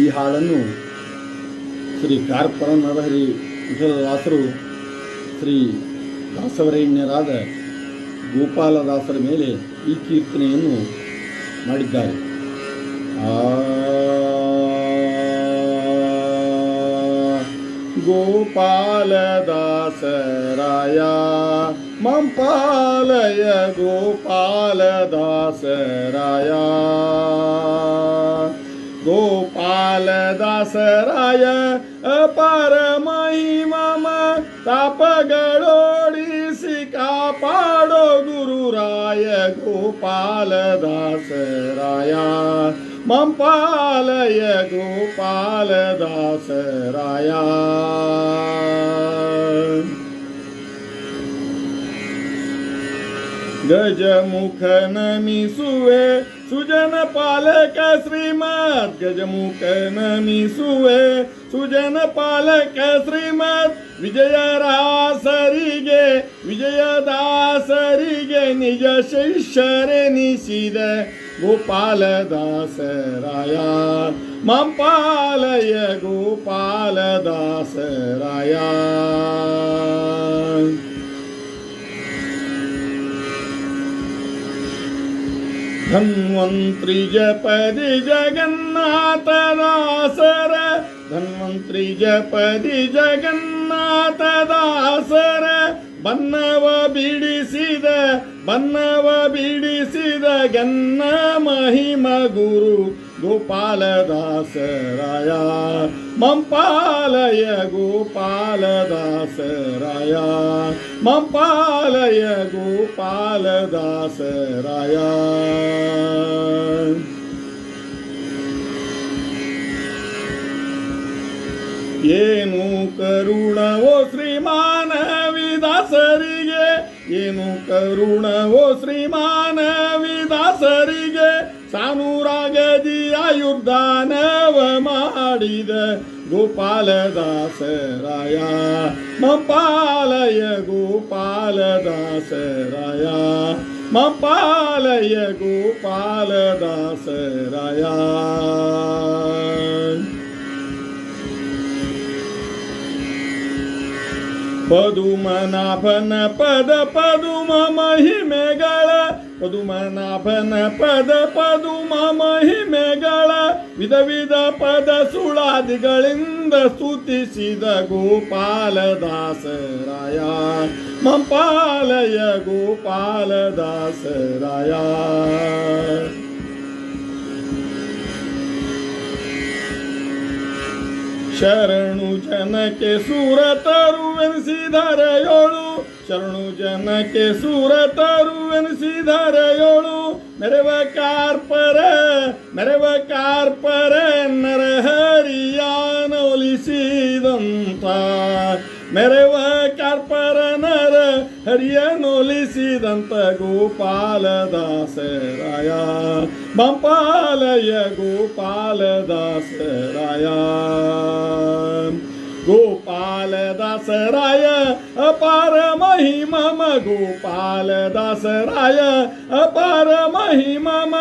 ಈ ಹಾಡನ್ನು ಶ್ರೀ ಕಾರ್ಪರ ನರಹರಿ ವಿಠಲದಾಸರು, ಶ್ರೀ ದಾಸವರೇಣ್ಯರಾದ ಗೋಪಾಲದಾಸರ ಮೇಲೆ ಈ ಕೀರ್ತನೆಯನ್ನು ಮಾಡಿದ್ದಾರೆ. ಆ ಗೋಪಾಲದಾಸರಾಯ ಮಂಪಾಲಯ ಗೋಪಾಲದಾಸರಾಯ ಗೋಪಾಲದಾಸರಾಯ ಅಪಾರ ಮಹಿಮಮ ತಾಪಗಳೋಡಿಸಿ ಕಾಪಾಡೋ ಗುರುರಾಯ ಗೋಪಾಲದಾಸರಾಯ ಮಂಪಾಲಯ ಗೋಪಾಲದಾಸರಾಯ ಗಜಮುಖ ನಮಿಸುವೆ ಸುಜನ ಪಾಲಕ ಶ್ರೀಮತ್ ಗಜಮುಖ ನಮಿಸುವೆ ಸುಜನ ಪಾಲಕ ಶ್ರೀಮತ್ ವಿಜಯರಾಸರಿಗೆ ವಿಜಯದಾಸರಿಗೆ ನಿಜ ಶಿಷ್ಯರೆನಿಸಿದ ಗೋಪಾಲದಾಸರಾಯ ಮಂಪಾಲಯ ಗೋಪಾಲದಾಸರಾಯ ಧನ್ವಂತ್ರಿ ಜಪದಿ ಜಗನ್ನಾಥ ದಾಸರ ಧನ್ವಂತ್ರಿ ಜಪದಿ ಜಗನ್ನಾಥ ದಾಸರ ಬನ್ನವ ಬಿಡಿಸಿದ ಬನ್ನವ ಬಿಡಿಸಿದ ಗನ್ನ ಮಹಿಮ ಗುರು ಗೋಪಾಲದಾಸರಾಯ. ಮಂಪಾಲಯ ಗೋಪಾಲದಾಸರಾಯ. ಮಂಪಾಲಯ ಗೋಪಾಲದಾಸರಾಯ. ಏನು ಕರುಣವೋ ಶ್ರೀಮಾನವಿದಾಸರಿಗೆ ಏನು ಕರುಣವೋ ಶ್ರೀಮಾನವಿದಾಸರಿಗೆ ಸಾನೂರಾಗದಿ ಆಯುರ್ದಾನವ ಮಾಡಿದ ಗೋಪಾಲದಾಸರಾಯ ಮಂಪಾಲಯ ಗೋಪಾಲದಾಸರಾಯ ಮಂಪಾಲಯ ಗೋಪಾಲದಾಸರಾಯ ಪದುಮನಾಭನ ಪದ ಪದುಮ ಮಹಿಮೆಗಳ ಪದುಮನಾಭನ ಪದ ಪದುಮ ಮಹಿಮೆಗಳ ವಿಧ ವಿಧ ಪದ ಸುಳಾದಿಗಳಿಂದ ಸ್ತುತಿಸಿದ ಗೋಪಾಲದಾಸರಾಯ. ಮಂಪಾಲಯ ಗೋಪಾಲದಾಸರಾಯ. ಶರಣು ಜನಕ್ಕೆ ಸೂರ ತರುವೆನಿಸಿದರೆಯೋಳು ಶರಣು ಜನಕ್ಕೆ ಸೂರ ತರುವೆನಿಸಿದರೆಯೋಳು ಮೆರವ ಕಾರ್ಪರ ಮೆರವ ಕಾರ್ಪರ ನರಹರಿಯಾನೊಲಿಸಿದಂತ ಮೆರವ ಕಾರ್ಪರ, ನರ ಹರಿಯನೊಲಿಸಿದಂತ ಗೋಪಾಲದಾಸರಾಯ. ಬಂಪಾಲಯ ಗೋಪಾಲದಾಸರಾಯ. ಗೋಪಾಲದಾಸರಾಯ, ಅಪಾರ ಮಹಿಮಮ ಗೋಪಾಲದಾಸರಾಯ ಅಪಾರ ಮಹಿಮಮ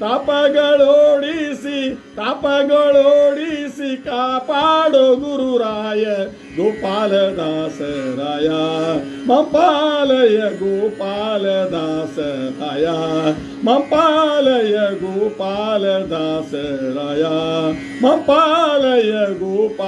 ತಾಪಗಳೋಡಿಸಿ ತಾಪಗಳೋಡಿಸಿ ಕಾಪಾಡೋ ಗುರುರಾಯ ಗೋಪಾಲದಾಸರಾಯ ಮಂಪಾಲಯ ಗೋಪಾಲದಾಸರಾಯ ಮಂಪಾಲಯ ಗೋಪಾಲದಾಸರಾಯ ಮಂಪಾಲಯ ಗೋಪಾಲದಾಸರಾಯ